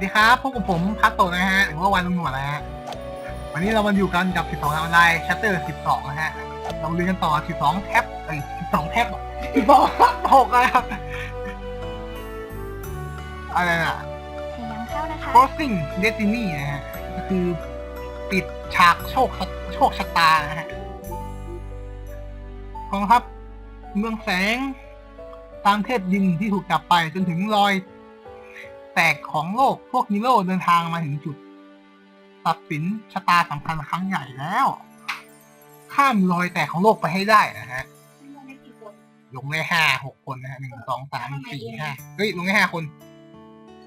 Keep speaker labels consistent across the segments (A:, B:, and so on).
A: สดีครับพบกับผมพัตโตะนะฮะหรือว่าวันลุงหนวดนะฮะวันนี้เรามาอยู่กันกับ 12ออนไลน์ชัตเตอร์ 12 นะฮะ เราเรียนกันต่อ 12 แท็บเอ้ย12 แท็บ12 6นะครับ อะไรน่ะ
B: พยายามเข้านะคะ
A: Crossing Destiny นะฮะก็คือปิดฉากโชคชะโชคชะตานะฮะกองทัพเมืองแสง ตามเทพยินที่ถูกจับไปจนถึงรอย แตกของโลกพวกฮีโร่เดินทางมาถึงจุด ตัดสินชะตาสำคัญครั้งใหญ่แล้ว ข้ามรอยแตกของโลกไปให้ได้นะฮะ ลงได้ห้าหกคนนะฮะหนึ่งสองสามสี่ห้าเฮ้ย ลงได้ห้าคน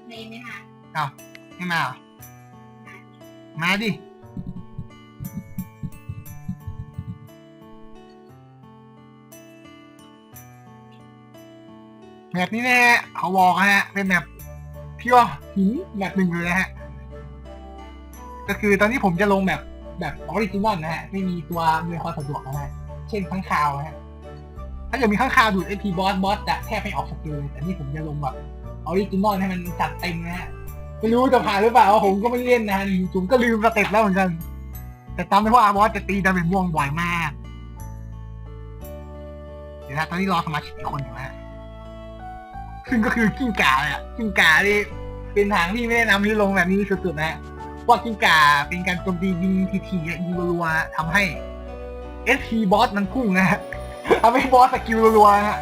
B: ในไหมคะ
A: อ้าวไม่มาเหรอมาดิแมปนี้นะฮะเขาบอกนะฮะเป็นแมป ที่ว่าหินแมปหนึ่งเลยนะฮะ ก็คือตอนนี้ผมจะลงแบบแบบออริจินอลนะฮะ ไม่มีตัวอำนวยความสะดวกนะฮะ เช่นข้างคาวนะฮะ ถ้าเกิดมีข้างคาวดูดไอพีบอสบอสจะแทบไม่ออกสกิลเลยแต่นี่ผมจะลงแบบออริจินอลให้มันจัดเต็มนะฮะ ไม่รู้จะผ่านหรือเปล่าผมก็ไม่เล่นนะฮะผมก็ลืมสเต็ปแล้วเหมือนกัน แต่จำได้ว่าบอสจะตีดาเมจม่วงบ่อยมากเดี๋ยวนะตอนนี้รอสมาชิกอีกคนอยู่นะฮะซึ่งก็คือกิ้งก่าเลยอะกิ้งก่าที่ เป็นทางที่ไม่ได้นำที่ลงแบบนี้สุดๆนะฮะพว่ากิ้งก่าเป็นการโจมตียิงทีทีๆยิงรัวๆทำให้เอสพีบอสมันพุ่งนะฮะทำให้บอสสกิลรัวๆฮะ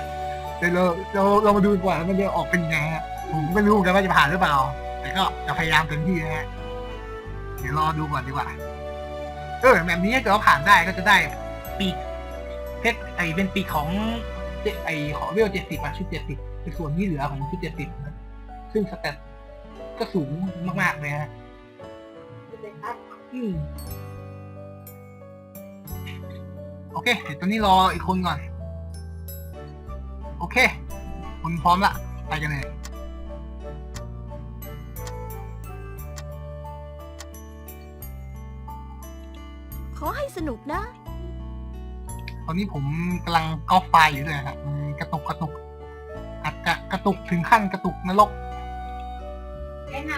A: เดี๋ยวเราเราเรามาดูดีกว่ามันจะออกเป็นยังไงฮะผมก็ไม่รู้เหมือนกันว่าจะผ่านหรือเปล่า แต่ก็จะพยายามเต็มที่นะฮะเดี๋ยวรอดูก่อนดีกว่าเออแบบนี้ถ้าเกิดว่าผ่านได้ก็จะได้ปีกเพชรไอเป็นปีกของไอของเวลเจ็ดสิบอะชุดเจ็ดสิบเป็นส่วนที่เหลือของชุดเจ็ดสิบนะซึ่งสเตต ก็สูงมากๆเลยฮะอืมโอเคเดี๋ยวตอนนี้รออีกคนก่อน โอเคคุณพร้อมละ ไปกันเลย
B: ขอให้สนุกนะ
A: ตอนนี้ผมกำลังกอล์ฟไฟล์อยู่ด้วยครับมันกระตุกกระตุกอาจจะกระตุกถึงขั้นกระตุกนรก
C: แนะน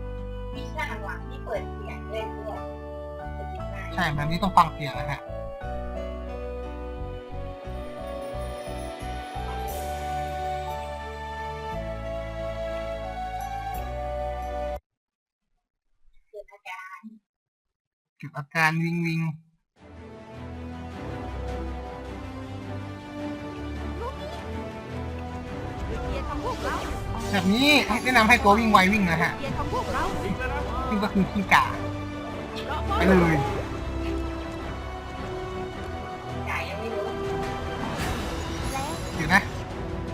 C: ำวิชาหลังที่เปิดเสียงเล่นด้วย
A: ใช่แบบนี้ต้องฟังเสียงนะฮะ
C: เกิดอาการ
A: จุดอาการวิงวิง แบบนี้แนะนำให้ตัววิ่งไววิ่งนะฮะซึ่งก็คือขี้กาไปเลย
C: จ่ายยังไม่รู้
B: แล้ว
A: เดี๋ยวนะ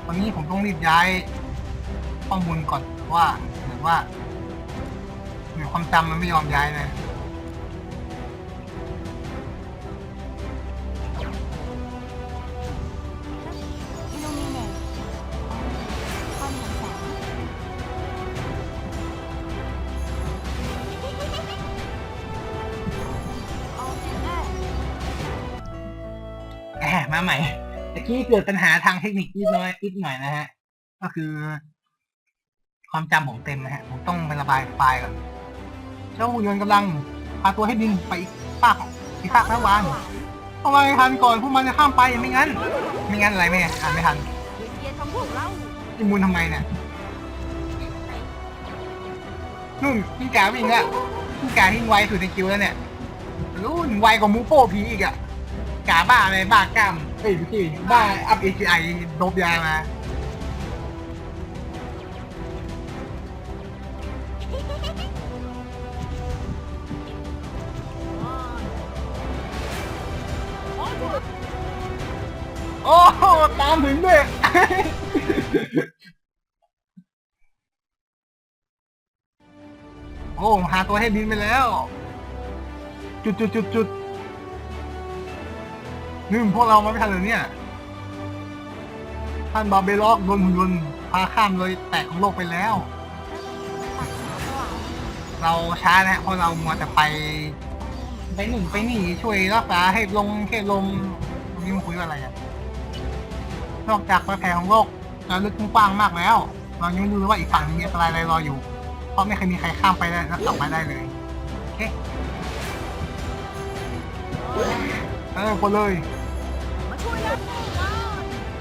A: วันนี้ผมต้องรีบย้ายข้อมูลก่อนว่าเหมือนว่าเหมือนความจำมันไม่ยอมย้ายเล
B: มมา
A: ใหม่ตะกี้เกิดปัญหาทางเทคนิคนิดน้อยนิดหน่อยนะฮะ ก็คือ ความจำผมเต็มนะฮะ ผมต้องไประบายไฟล์ก่อนเจ้าหุ่นยนต์กำลังพาตัวให้บินไปอีกฝากอีกฝากนะวานต้อางให้ทันก่อนพวกมันจะข้ามไปไม่งั้น ไม่งั้นอะไรไม่อ่านไม่ทัน
B: เกียรของพวกเรา
A: อิมูลทำไมเนี่ยนู่นพี่กาวิ่งละพี่กาวิ่งไวสุดในคิวแล้วเนี่ยรุ่นไวกว่ามูโป้ผีอีกอะกาบ้าอะไรบ้ากล้าม เอ้ยไม่บ้าอัพเอชไอโดบยามาโอ้โหตามถึงด้วย โอ้หาตัวให้บินไปแล้ว จุดจุดจุดจุด นี่พวกเรามาไม่ทันเลยเนี่ย ท่านบาเบล็อกโดนหุ่นยนต์พาข้ามเลยแตกของโลกไปแล้ว เราช้านะเพราะเรามัวแต่ไป ไปหนึ่งไปหนีช่วยรักษาให้ลงให้ลมนี่มันคุยว่าอะไรอะนอกจากแผลของโลกจะลึกกว้างมากแล้ว เรายังไม่รู้เลยว่าอีกฝั่งมีอันตรายอะไรรออยู่ เพราะไม่เคยมีใครข้ามไปได้แล้วกลับมาได้เลยโอเคเออคนเลย
B: ช่วยแล้ว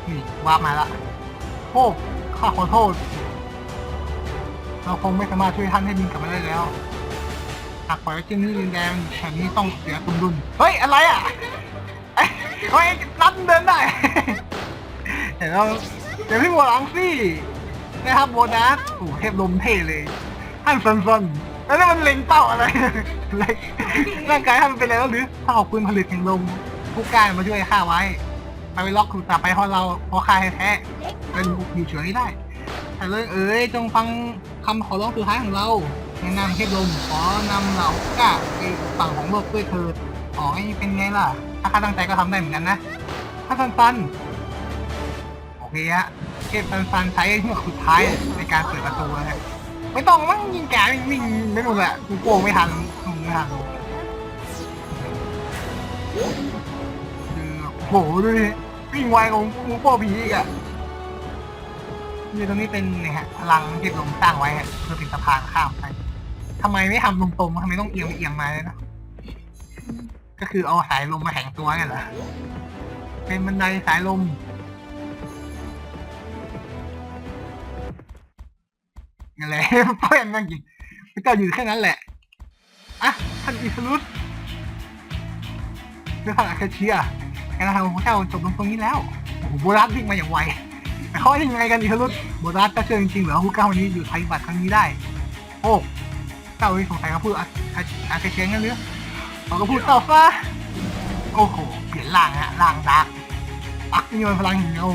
A: นี่วาร์ปมาละโอ้ข้าขอโทษ เราคงไม่สามารถช่วยท่านให้บินกลับมาได้แล้วหากปล่อยไว้ที่นี่ดินแดงแถบนี้ต้องเสียคุณดุลเฮ้ย อะไรอะไอ้ไอ้นัดเดินได้เห็นแล้วเดี๋ยวพี่บัวลังสินะครับโบนัสโอ้เทพลมเท่เลยท่านซันซันแล้วนี่มันเล็งเป้าอะไรร่างกายท่านเป็นอะไรแล้วหรือถ้าขอบคุณผลิตแห่งลมผู้กล้ามาช่วยข้าไว้ ไปล็อกถูกตาไปเพราะเราเพราะข้าแท้ๆเป็นอยู่เฉยได้แต่เรื่องเอ๋ยจงฟังคำขอร้องสุดท้ายของเราในนามเทพลมขอนำเหล่ากล้าไปฝั่งของโลกด้วยเถิดอ๋อไอ้เป็นไงล่ะ ถ้าข้าตั้งใจก็ทำได้เหมือนกันนะถ้าซันซันโอเคฮะเทพซันซันใช้เมื่อสุดท้ายในการเปิดประตูนะไม่ต้องมั้งยิงแกวิ่งวิ่งไม่หมดแหละกูโกงไม่ทันกูไม่ทันคือโหดูดิ วิ่งไวของกูโป้ผีอีกอะคือตรงนี้เป็นเนี่ยฮะพลังที่ลมสร้างไว้ฮะเพื่อเป็นสะพานข้ามไปทำไมไม่ทำตรงๆทำไมต้องเอียงไปเอียงมาเลยนะ ก็คือเอาสายลมมาแข่งตัวกันเหรอเป็นบันไดสายลมนั่นแหละเพื่อนนั่งกินพระเจ้าอยู่แค่นั้นแหละ อะ ท่านอิสรุตด้วยพลังอาคาเชีย การทำของเจ้าจบลงตรงนี้แล้วโอ้โหโบราณวิ่งมาอย่างไวแต่เขายังไงกันอีกลุดโบราณก็เชื่อจริงๆเหรอฮูเก้าวันนี้อยู่ไทยบัตรครั้งนี้ได้ โอ้เจ้าเลยสงสัยเขาพูดอาอาอาเกเชงกันหรือเขาก็พูดต่าซะโอ้โหเปลี่ยนร่างฮะร่างดาร์กปักนี่มันพลังหินเอา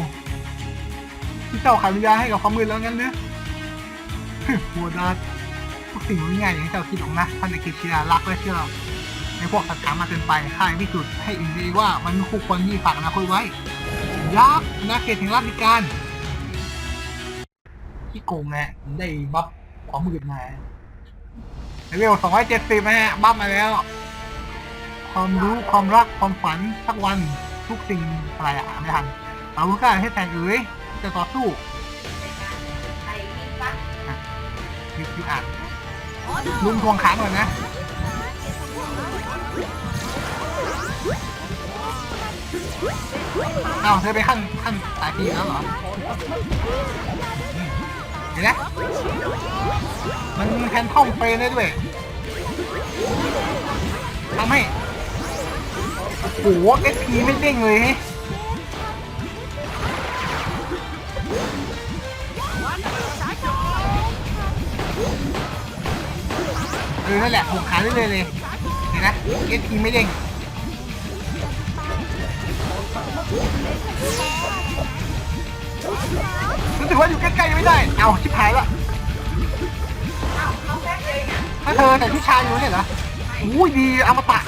A: ที่เจ้าขายวิญญาณให้กับความมืดแล้วงั้นหรือโบราณทุกสิ่งมันง่ายอย่างที่เจ้าคิดหรอกนะท่านอาเกเชียรักและเชื่อ ในพวกสัตว์ถามมาเกินไปข้าพิสูจน์ให้อินดีว่ามันคู่ควรที่ฝากอนาคตไว้ ยักษ์นาเขตแห่งราชการที่โกงนะฮะผมได้บัฟความมืดมาเลเวลสองร้อยเจ็ดสิบนะฮะบัฟมาแล้ว ความรู้ความรักความฝันสักวันทุกสิ่งอะไรอะไม่ทันเอาลูกก้าให้แทนเอ๋ยจะต่อสู้
C: ไอ้นี่ปะ
A: ยุยุอ่านลุงทวงขางก่อนนะ อ้าเธอไปขั้นขั้นสายปีแล้วเหรอเห็นไหมมันแพนท่องเฟรนได้ด้วยทำให้โอ้โหเอสพีไม่เด้งเลยเฮ้ยเออนั่นแหละผมขาได้เลยเลยเห็นไหมเอสพีไม่เด้ง รู้สึกว่าอยู่ใกล้ๆไม่ได้ เอาชิบหายละ
C: อ้าวเขาแค่เลยนะ
A: ถ้าเธอแต่ผู้ชายอยู่เนี่ยเหรออุ้ยดีอมตะ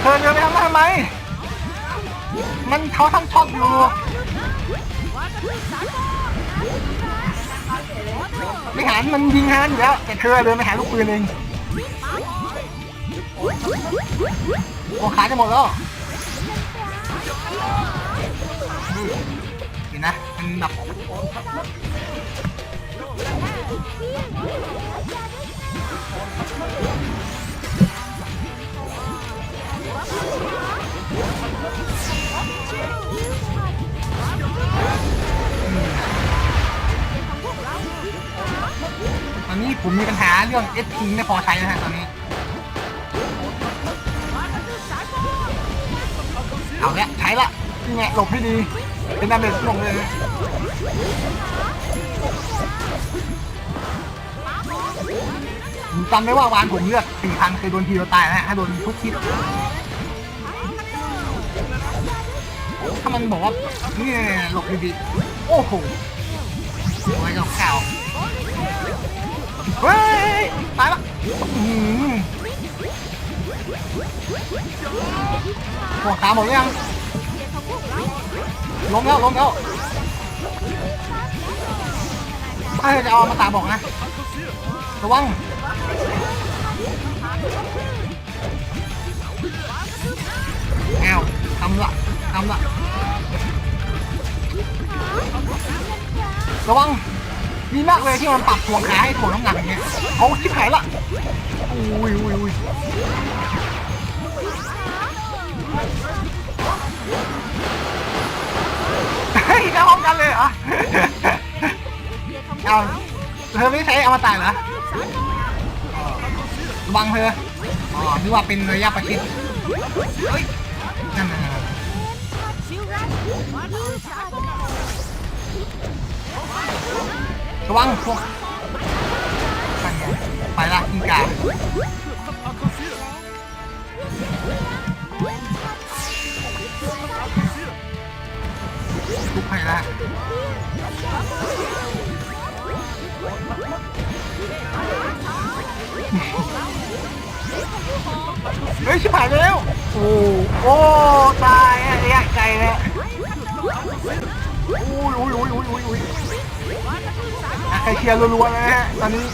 A: เธอเดินไปทำนั้นทำไม มันเขาทำช็อตอยู่ไม่หันมันยิงฮันอยู่แล้ว แต่เธอเดินไปหาลูกปืนเองโอ้ขาจะหมดแล้ว เห็นนะมันแบบตอนนี้ผมมีปัญหาเรื่อง SP ไม่พอใช้นะฮะตอนนี้ เอาละใช้ละนี่ไงหลบให้ดี เป็นดาเมจลงเลยนะผมจำได้ว่าวานผมเลือด4,000เคยโดนทีเดียวตายนะฮะถ้าโดนทุกทิศถ้ามันบอกว่านี่หลบดีๆโอ้โหโอ้ยกับข่าวเฮ้ยตายละ หัวขาหมดหรือยังล้มแล้วล้มแล้วถ้าจะเอามาตาบอกนะ ระวังแอวทำละทำละระวังดีมากเลยที่มันปรับถ่วขาให้ถ่วงน้ำหนักอย่างเงี้ยเอาชิบหายละ อุ้ยอุ้ยอุ้ยเฮ้ยเข้าห้องกันเลยเหรอเอาเธอไม่ใช้อมตะเหรอระวังเธออ๋อนึกว่าเป็นระยะประชิดเฮ้ยนั่นนั่นนั่น
B: ชิวรันมาดูชาร์จ
A: ระวังพวก ไปละกินกาทุกไปละเฮ้ยชิบหายไปแล้ว โอ้โอ้ตายอะระยะไกลเลยอุ้ยอุ้ยโอ้ยโอ้ยอุ้ยอุ้ยอะใครเชียร์รัวๆเลยนะฮะตอนนี้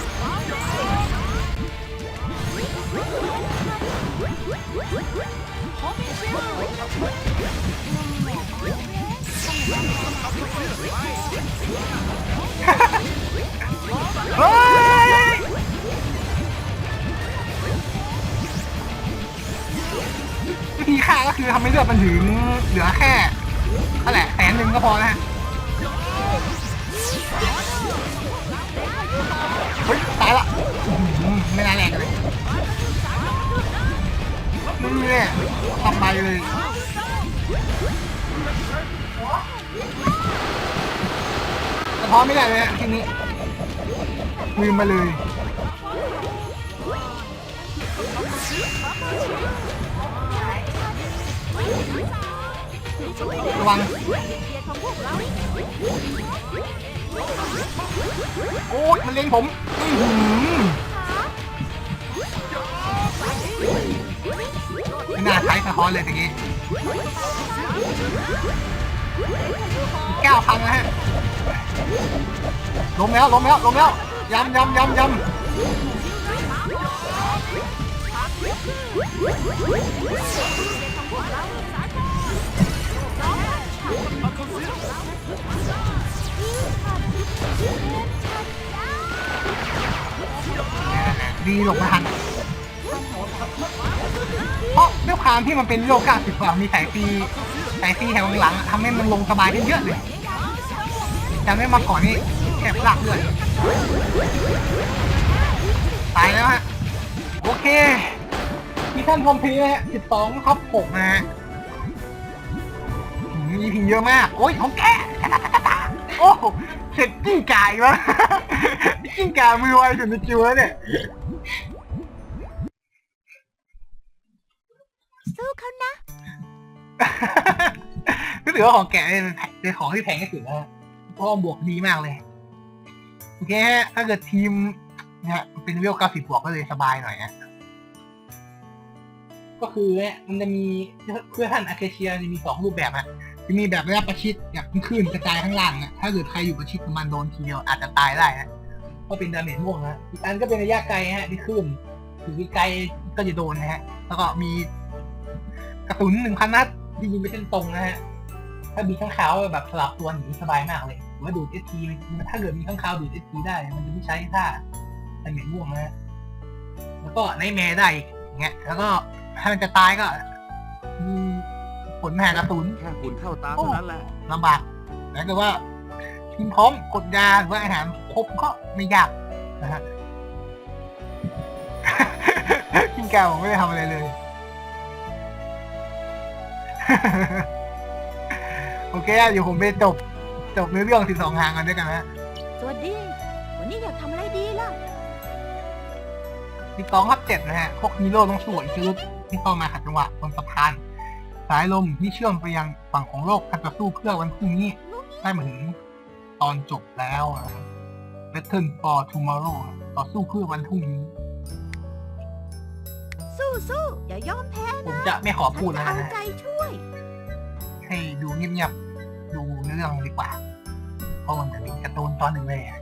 A: เฮ้ยวิธีฆ่าก็คือทำให้เลือดมันถึงเหลือแค่นั่นแหละแสนหนึ่งก็พอนะฮะเฮ้ยตายละอื้อหือไม่น่าแรงเลยนี่เนี่ ทำไปเลยสะท้อนไม่ได้เลยฮะทีนี้ลืมมาเลยระวังโอ้ยมันเล็งผมอื้อหือ ไม่น่าใช้สะท้อนเลยตะกี้เก้าพันนะฮะล้มแล้วล้มแล้วล้มแล้วยำยำยำยำดีหลบมาทัน เพราะด้วยความที่มันเป็นโลกาสิบกว่ามีสายฟรีสายฟรีแถวหลังทำให้มันลงสบายขึ้นเยอะเลยจำได้มาก่อนนี่แคบหลักเลยตายแล้วฮะ โอเคมีท่านพรหมพีนะฮะสิบสองท็อปหกนะฮะมีพีเยอะมาก โอ้ยของแกโอ้เสร็จกิ้งก่าอีกแล้วกิ้งก่ามือไวสุดในจิวแล้วเนี่ย
B: สู้เขานะ
A: ก็ถือว่าของแกเนี่ยเป็นเป็นของที่แพงที่สุดแล้วเพราะว่าบวกดีมากเลย โอเคฮะถ้าเกิดทีมเนี่ยเป็นเวลเก้าสิบวกก็เลยสบายหน่อยนะ ก็คือเนี่ยมันจะมีเพื่อท่านอาเคเชียจะมีสองรูปแบบฮะจะมีแบบระยะประชิดแบบขึ้นกระจายข้างล่างนะถ้าเกิดใครอยู่ประชิดประมาณโดนทีเดียวอาจจะตายได้นะเพราะเป็นดาเมจม่วงนะอีกอันก็เป็นระยะไกลฮะที่ขึ้นถือไกลก็จะโดนนะฮะ แล้วก็มี กระสุนหนึ่งพันนัดที่ยิงไปเส้นตรงนะฮะ ถ้ามีข้างคาวแบบสลับตัวหนีสบายมากเลยหรือว่าดูดเอทีถ้าเกิดมีข้างคาวดูดเอทีได้ มันจะไม่ใช้ท่าแต่เหม็นม่วงนะฮะ แล้วก็ในแมร์ได้อีกอย่างเงี้ย แล้วก็ถ้ามันจะตายก็มีผลแห่กระสุน
D: แค่ฝุ่นเข้าตาเท่านั้นแหละ
A: ลำบากแต่ก็ว่าทีมพร้อมกดยาหรือว่าอาหารครบก็ไม่ยากนะฮะกินแก้วผมไม่ได้ทำอะไรเลย โอเคอะเดี๋ยวผมไปจบจบเนื้อเรื่องสิบสองหางกันด้วยกันนะ
B: สวัสดี วันนี้อยากทำอะไรดีล่ะ
A: สิบสองครับเจ็ดนะฮะ พวกฮีโร่ต้องสู้อีกชุดที่เข้ามาขัดจังหวะบนสะพาน สายลมที่เชื่อมไปยังฝั่งของโลกการต่อสู้เพื่อวันพรุ่งนี้ ได้มาถึงตอนจบแล้วนะครับ Battle for Tomorrow ต่อสู้เพื่อวันพรุ่งนี้
B: สู้สู้อย่ายอมแพ้
A: ผมจะไม่ขอ
B: ฉั
A: พูด
B: น
A: แล้
B: จะ
A: ว
B: เอา
A: นะฮะ
B: ใจช่วย
A: ให้ดูเงียบๆดูเนื้อเรื่องดีกว่า เพราะมันจะมีการ์ตูนตอนหนึ่งเลยอะ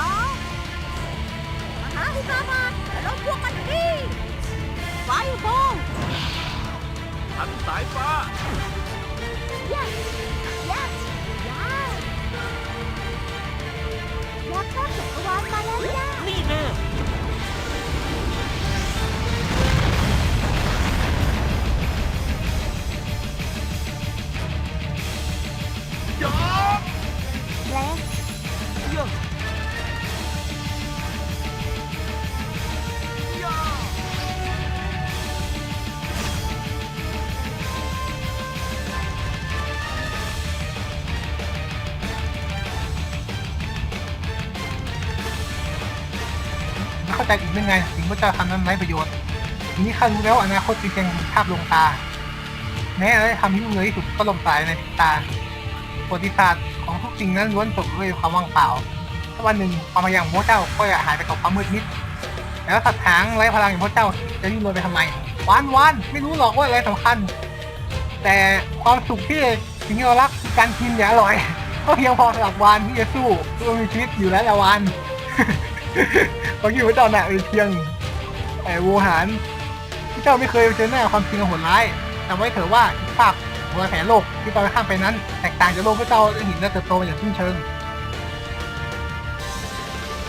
B: องมหาอุกาบาตละลงพวกกันดีไฟโบ
D: ทันสายฟ้า
B: yes yes yes ยักษ์ข้ามจักรวาลมาแล้วจ้า นี่แน่
A: ไม่เข้าใจอีกเรื่องไงสิ่งพระเจ้าทำนั้นไร้ประโยชน์ทีนี้ข้ารู้แล้วอนาคตเป็นเพียงภาพลวงตา แม้อะไรทำที่มุ่งเลยที่สุดก็ลมตายในพริบตาประวัติศาสตร์ของทุกสิ่งนั้นล้วนจบด้วยความว่างเปล่าถ้าวันหนึ่งความพยายามของพระเจ้าก็จะหายไปกับความมืดมิดแล้วสัตว์หางไร้พลังอย่างพระเจ้าจะดิ้นรนไปทำไมวานวานไม่รู้หรอกว่าอะไรสำคัญ แต่ความสุขที่สิ่งที่เรารักคือการกินอย่างอร่อย ก็เพียงพอสำหรับวานที่จะสู้เพื่อมีชีวิตอยู่แล้วละวาน บางทีพระเจ้าหนักเป็นเพียงแต่โวหารพระเจ้าไม่เคยเจอหน้าความจริงของโหดร้ายจำไว้เถอะว่าภาพหัวแผนโลกที่ตอนข้ามไปนั้น แตกต่างจากโลกพระเจ้าได้เห็นและเติบโตมาอย่างสิ้นเชิง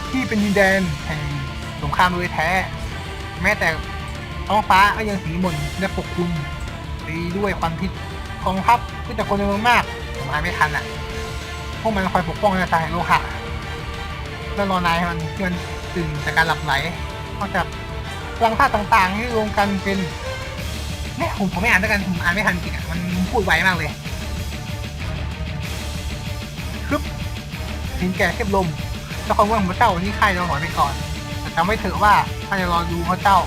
A: ที่เป็นดินแดนแห่งสงครามโดยแท้ แม้แต่ท้องฟ้าก็ยังสีหม่นและปกคลุมไปด้วยควันพิษกองทัพก็จะคนจำนวนมากผมอานไม่ทันอะ พวกมันคอยปกป้องนาซาแห่งโลหะ แล้วรอนายให้มันที่มันตื่นจากการหลับไหลนอกจากพลังธาตุต่างๆที่รวมกันเป็นเนี่ยผมผมไม่อ่านด้วยกันผมอ่านไม่ทันจริงอะมันพูดไวมากเลยครึบหินแก่เทพลมเจ้าของเมืองพระเจ้าวันนี้ค่ายเราหอยไปก่อนแต่จำไว้เถอะว่าถ้าจะรอดูพระเจ้า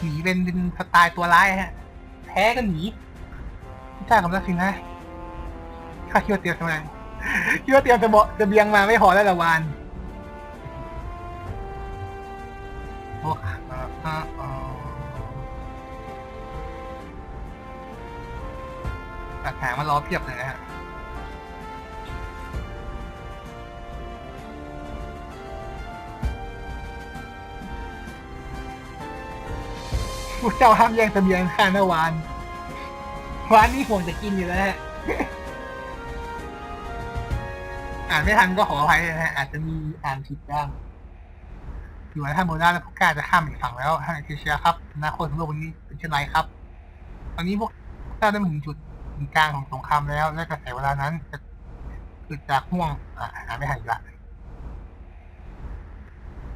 A: หนีเป็นเป็นสไตล์ตัวร้ายฮะ แพ้ก็หนีไม่ใช่คำตัดสินนะ ข้าคิดว่าเตรียมทำไมคิดว่าเตรียมจะเบาะจะเบียงมาไม่พอแล้วละวานโอ้อะอะอะอะตัดหางมารอเพียบเลยนะฮะพวกเจ้าห้ามแย่งเสบียงข้านะวานวานนี่ห่วงจะกินอยู่แล้วฮะ อ่านไม่ทันก็ขออภัยนะฮะอาจจะมีอ่านผิดบ้างอยู่ในท่านโมนาและพวกกล้าจะข้ามอีกฝั่งแล้วท่านเอเชียครับอนาคตของโลกนี้เป็นเช่นไรครับ ตอนนี้พวกเจ้าได้มาถึงจุดกึ่งกลางของสงครามแล้ว และกระแสเวลานั้นจะเกิดจากห่วงอ่านไม่ทันอีกละ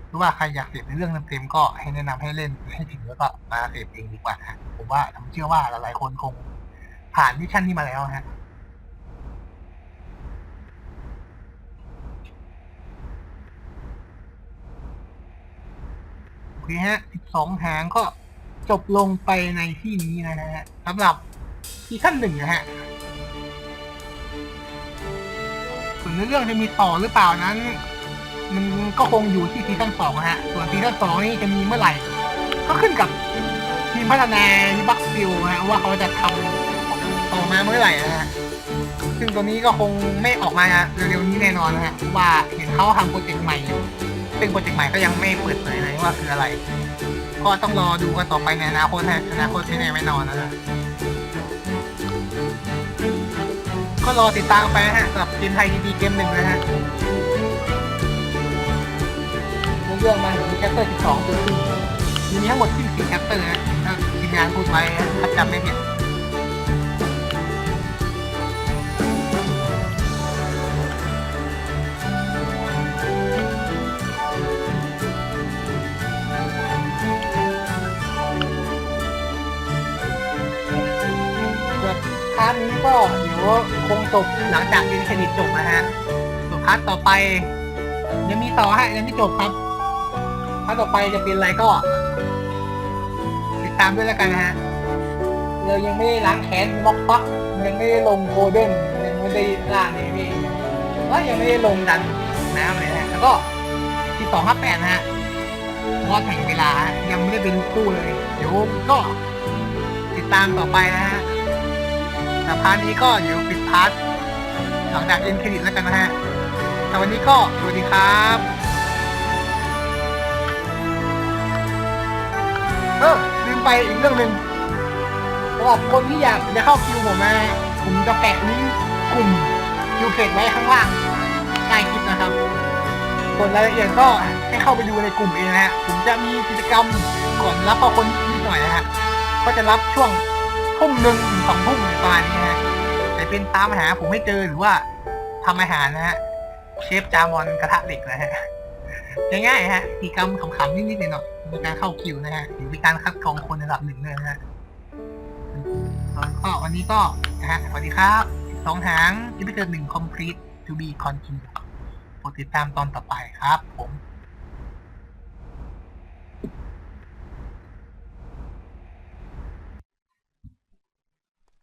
A: หรือว่าใครอยากเสพในเรื่องเต็มๆก็ให้แนะนำให้เล่นให้ถึงแล้วก็มาเสพเองดีกว่านะผมว่าผมเชื่อว่าหลายๆคนคงผ่านมิชชั่นนี้มาแล้วฮะ นะฮะโอเคฮะ12หางก็จบลงไปในที่นี้นะฮะสำหรับซีซั่นหนึ่งนะฮะส่วนในเรื่องจะมีต่อหรือเปล่านั้น มันก็คงอยู่ที่ซีซั่นสองฮะ ส่วนซีซั่นสองนี่จะมีเมื่อไหร่ ก็ขึ้นกับทีมพัฒนาบัคฟิลฮะว่าเขาจะทำต่อมาเมื่อไหร่นะฮะซึ่งตัวนี้ก็คงไม่ออกมาเร็วๆนี้แน่นอนนะฮะเพราะว่าเห็นเขาทำโปรเจกต์ใหม่อยู่ ซึ่งโปรเจกต์ใหม่ก็ยังไม่เปิดเผยเลยว่าคืออะไร ก็ต้องรอดูกันต่อไปในอนาคตฮะอนาคตไม่แน่ไม่นอนนะฮะก็รอติดตามไปนะฮะสำหรับเกมไทยดีๆเกมหนึ่งนะฮะเรื่องมาถึงแชปเตอร์12จนถึงมีทั้งหมดที่14แชปเตอร์นะทีมงานพูดไว้ถ้าจำไม่ผิด นี้ก็เดี๋ยวคงจบหลังจากเรียนเครดิตจบนะฮะส่วนพาร์ทต่อไป ยังมีต่อฮะยังไม่จบครับพาร์ทต่อไปจะเป็นอะไรก็ ติดตามด้วยแล้วกันนะฮะเรายังไม่ได้ล้างแค้นบล็อกปักยังไม่ได้ลงโกลเด้นยังไม่ได้ล่าเนวี่ว่ายังไม่ได้ลงดันน้ำเลยนะแล้วก็ที่สองห้าแปดนะฮะวอดแห่งเวลายังไม่ได้เป็นคู่เลย เดี๋ยวก็ติดตามต่อไปนะฮะ แต่พาร์ทนี้ก็เดี๋ยวปิดพาร์ทหลังจากเอ็นเครดิตแล้วกันนะฮะแต่วันนี้ก็สวัสดีครับเออลืมไปอีกเรื่องหนึ่งสำหรับคนที่อยากจะเข้าคิวผมนะฮะผมจะแปะลิงก์กลุ่มคิวเพจไว้ข้างล่างใต้คลิปนะครับส่วนรายละเอียดก็ให้เข้าไปดูในกลุ่มเองนะฮะผมจะมีกิจกรรมก่อนรับพอคนนิดหน่อยนะฮะก็จะรับช่วง ทุ่มหนึ่งถึงสองทุ่มประมาณนี้ฮะแต่เป็นตามอาหาผมให้เจอหรือว่าทำอาหารนะฮะเชฟจามอนกระทะเหล็กนะฮะง่ายๆฮะกิจกรรมขำๆนิดๆหน่อยๆในการเข้าคิวนะฮะหรือเป็นการคัดกรองคนระดับหนึ่งเลยนะฮะก็วันนี้ก็นะฮะสวัสดีครับสองหางอีพิเซอร์หนึ่ง complete to be continued โปรดติดตามตอนต่อไปครับผม